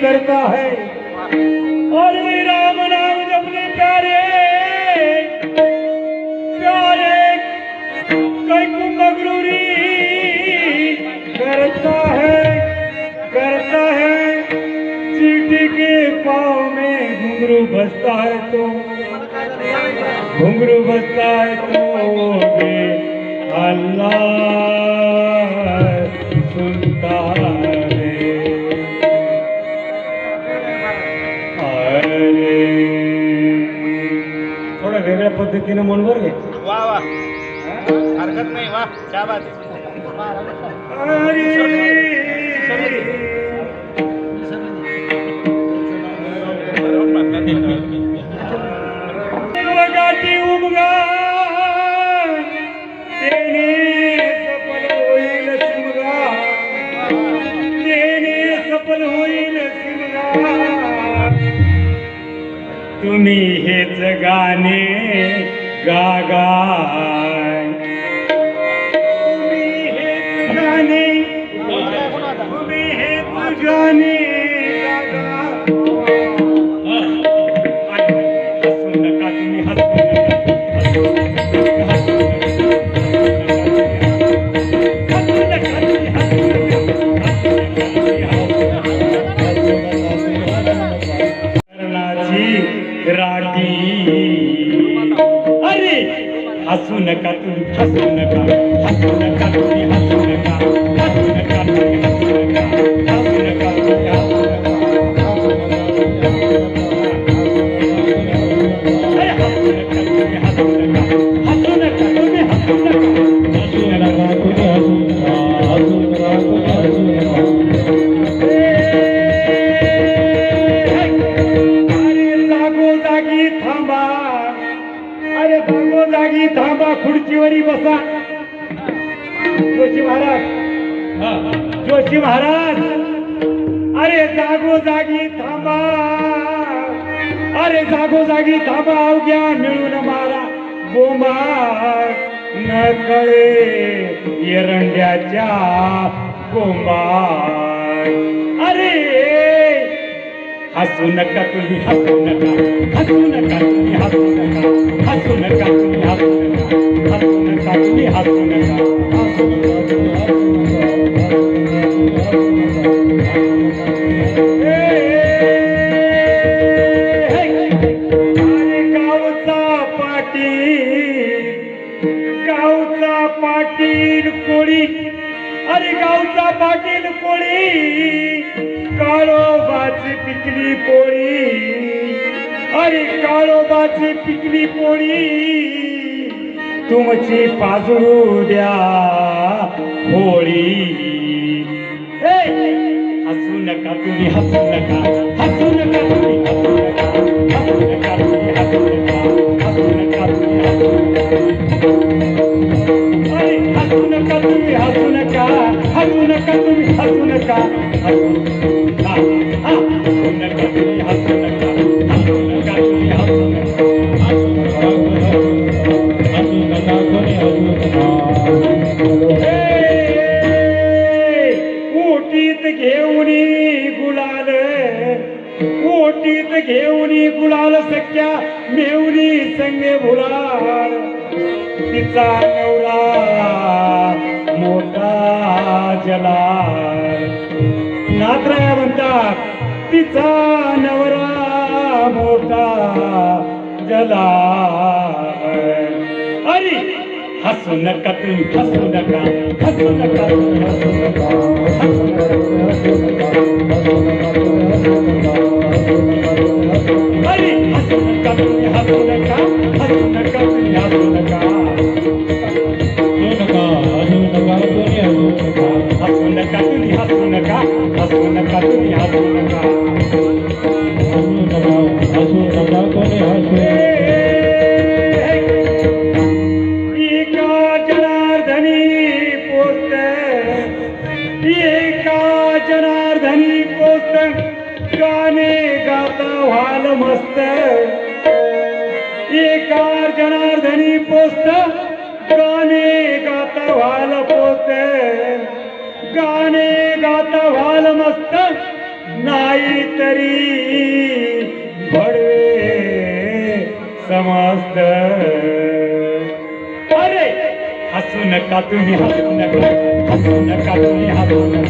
करता है। और ये राम नाम जपने प्यारे। प्यारे कई को मगरूरी करता है करता है। चीटी के पाँव में घुंघरू बसता है तो घुंघरू बसता है तो अरे थोडं वेगळ्या पद्धतीने मनवर घे वा वा. हरकत नाही वा. क्या बात आहे. गाठी तेने सफल होईल तुम्ही हेच गाणे गागाय. तुम्ही हेच गाणे तुम्ही हेच गाणे कर्णाची अरे हसू नका तुम्ही हसू नका हसू नका तुम्ही हसू नका. जागो थांबा. अरे जागो जागी थांबा खुर्चीवरी बसा. जोशी महाराज. जोशी महाराज. अरे जागो जागी थांबा. अरे जागो जागी थांबा अवघ्या मिळून मारा. बोंबा न कळे एरंड्याच्या कोंबा अरे हसूं न कसीमी काळोबाची पिकली पोळी. अरे काळोबाची पिकली पोळी. तुमची पाजळू द्या होळी. हसू नका तुम्ही हसू नका. हसू नका तुम्ही हसू नका. हसू नका तुम्ही हसू नका. हसू नका तुम्ही हसू नका. हसू नका तुम्ही हसू नका. हसू नका तुम्ही हसू नका. हसू घेऊनी गुलाल सख्या मेवणी संगे भुलाल. तिचा नवरा मोठा जला नात्रा म्हणतात तिचा नवरा मोठा जला अरे हसू नका तुम्ही हसू नका हसू नका हसू नका. गाणे गाता व्हाल मस्त. एका जनार्दनी पोस्त. गाणे गाता व्हाल पोस्त. गाणे गाता व्हाल मस्त. नाही तरी भडवे समस्त. अरे हसू नका तुम्ही हसू नका. हस न हसू न